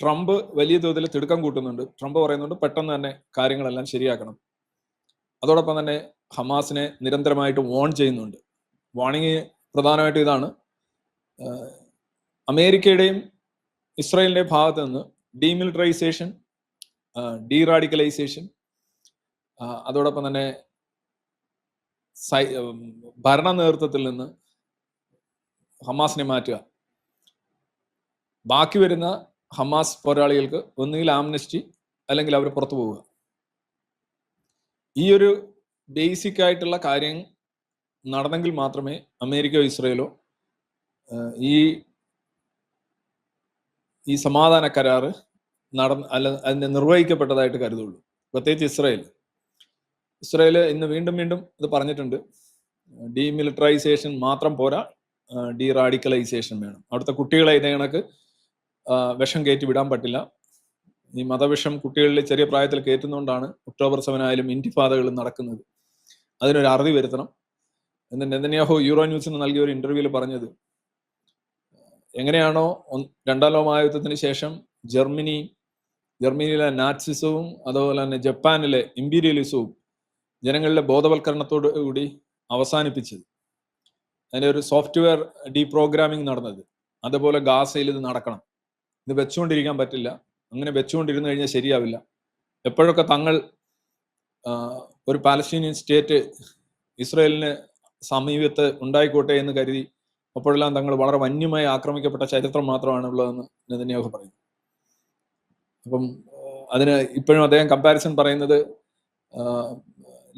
Trump വലിയ തോതിൽ തിടുക്കം കൂട്ടുന്നുണ്ട്. ട്രംപ് പറയുന്നുണ്ട് പെട്ടെന്ന് തന്നെ കാര്യങ്ങളെല്ലാം ശരിയാക്കണം. അതോടൊപ്പം തന്നെ ഹമാസിനെ നിരന്തരമായിട്ട് വോൺ ചെയ്യുന്നുണ്ട്. വാണിംഗ് പ്രധാനമായിട്ടും ഇതാണ്. അമേരിക്കയുടെയും ഇസ്രായേലിന്റെ ഭാഗത്ത് നിന്ന് ഡീമിലിറ്ററൈസേഷൻ ഡീറാഡിക്കലൈസേഷൻ അതോടൊപ്പം തന്നെ സൈ ഭരണ നേതൃത്വത്തിൽ നിന്ന് ഹമാസിനെ മാറ്റുക. ബാക്കി വരുന്ന ഹമാസ് പോരാളികൾക്ക് ഒന്നുകിൽ ആംനസ്റ്റി അല്ലെങ്കിൽ അവർ പുറത്തു പോവുക. ഈ ഒരു ബേസിക് ആയിട്ടുള്ള കാര്യം നടന്നെങ്കിൽ മാത്രമേ അമേരിക്കയോ ഇസ്രയേലോ ഈ ഈ സമാധാന കരാറ് നട അല്ല അതിനെ നിർവഹിക്കപ്പെട്ടതായിട്ട് കരുതുള്ളൂ. പ്രത്യേകിച്ച് ഇസ്രയേൽ. ഇസ്രയേൽ ഇന്ന് വീണ്ടും വീണ്ടും ഇത് പറഞ്ഞിട്ടുണ്ട്. ഡീമിലിറ്ററൈസേഷൻ മാത്രം പോരാ ഡീ റാഡിക്കലൈസേഷൻ വേണം. അവിടുത്തെ കുട്ടികളെ ഇതേ കണക്ക് വിഷം കയറ്റി വിടാൻ പറ്റില്ല. ഈ മതവിഷം കുട്ടികളിൽ ചെറിയ പ്രായത്തിൽ കയറ്റുന്നതുകൊണ്ടാണ് ഒക്ടോബർ സെവൻ ആയാലും ഇന്റിഫാദകൾ നടക്കുന്നത്. അതിനൊരു അറുതി വരുത്തണം. എന്ന് നെതന്യാഹു യൂറോ ന്യൂസിന് നൽകിയ ഒരു ഇന്റർവ്യൂവിൽ പറഞ്ഞത് എങ്ങനെയാണോ രണ്ടാം ലോകമായുദ്ധത്തിന് ശേഷം ജർമ്മനി ജർമ്മനിയിലെ നാറ്റ്സിസവും അതുപോലെ തന്നെ ജപ്പാനിലെ ഇമ്പീരിയലിസവും ജനങ്ങളുടെ ബോധവൽക്കരണത്തോടു കൂടി അവസാനിപ്പിച്ചത്. അതിന്റെ ഒരു സോഫ്റ്റ്വെയർ ഡീപ്രോഗ്രാമിംഗ് നടന്നത്. അതുപോലെ ഗാസയിൽ ഇത് നടക്കണം. ഇത് വെച്ചുകൊണ്ടിരിക്കാൻ പറ്റില്ല. അങ്ങനെ വെച്ചുകൊണ്ടിരുന്നു കഴിഞ്ഞാൽ ശരിയാവില്ല. എപ്പോഴൊക്കെ തങ്ങൾ ഒരു പാലസ്തീനിയൻ സ്റ്റേറ്റ് ഇസ്രയേലിന് സമീപത്ത് ഉണ്ടായിക്കോട്ടെ എന്ന് കരുതി അപ്പോഴെല്ലാം തങ്ങൾ വളരെ വന്യമായി ആക്രമിക്കപ്പെട്ട ചരിത്രം മാത്രമാണ് ഉള്ളതെന്ന് നെതന്യാഹു പറയുന്നു. അപ്പം അതിന് ഇപ്പോഴും അദ്ദേഹം കമ്പാരിസൺ പറയുന്നത്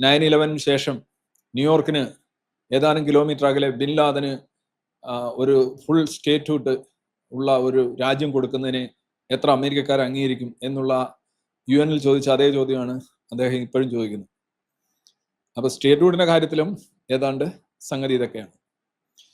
നയൻ ഇലവന് ശേഷം ന്യൂയോർക്കിന് ഏതാനും കിലോമീറ്റർ അകലെ ബിൻ ലാദന് ഒരു ഫുൾ സ്റ്റേറ്റ്ഹുഡ് ഉള്ള ഒരു രാജ്യം കൊടുക്കുന്നതിനെ എത്ര അമേരിക്കക്കാർ അംഗീകരിക്കും എന്നുള്ള യു എനിൽ ചോദിച്ച അതേ ചോദ്യമാണ് അദ്ദേഹം ഇപ്പോഴും ചോദിക്കുന്നത് അപ്പൊ സ്റ്റേറ്റ്ഹുഡിന്റെ കാര്യത്തിലും ഏതാണ്ട് സംഗതി ഇതൊക്കെയാണ്.